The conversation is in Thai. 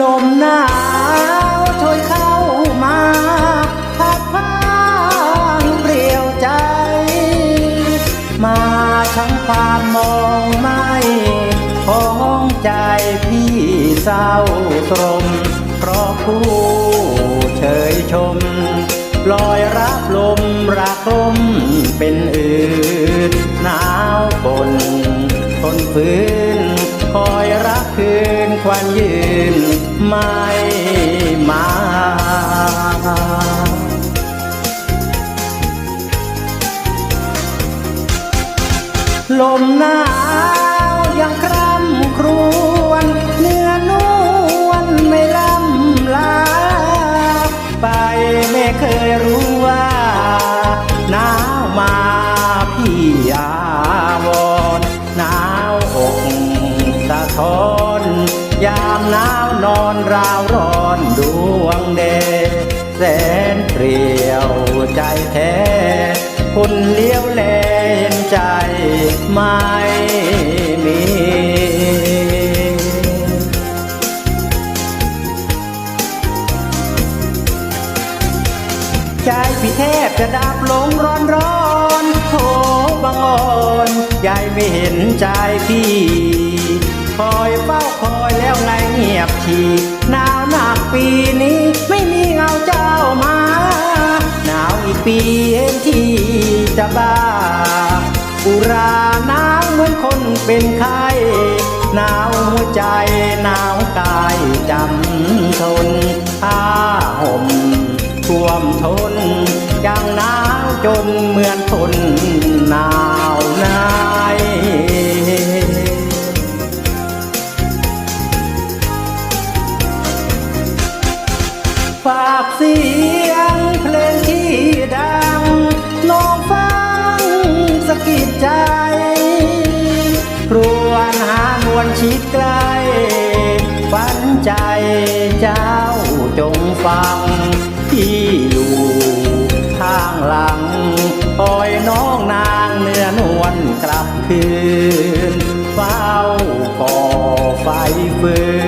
ลมหนาวช่วยเข้ามาพัดพาเปลี่ยวใจ มาทั้งความมองไม่ของใจพี่เศร้าตรมเพราะผู้ นไม่มา ลมหนาวามหนาวนอนราวร้อนดวงเดแสนเปรี่ยวใจแท้ คุณเลี้ยวแลนใจไม่มีใจพี่แทบจะดับลงร้อนร้อนโถบังอ่อนยายไม่เห็นใจพี่ คอยเฝ้าคอยแล้วไง ยบทีหนาวหนักปีนี้ ไม่มีเงาเจ้ามา หนาวอีกปีเห็นที่จะบ้าอุราหนาวเหมือนคนเป็นไข้หนาวหัวใจหนาวกายจำทนผ้าห่มท่วมทนย่างหนาวจนเหมือนทนากเสียงเพลงที่ดังลองฟังสะกิดใจรวนหามวลชิดใกล้ฝันใจเจ้าจงฟัง ที่อยู่ทางหลังปล่อยน้องนางเนื้อนวลกลับคืนเฝ้าก่อไฟฟืน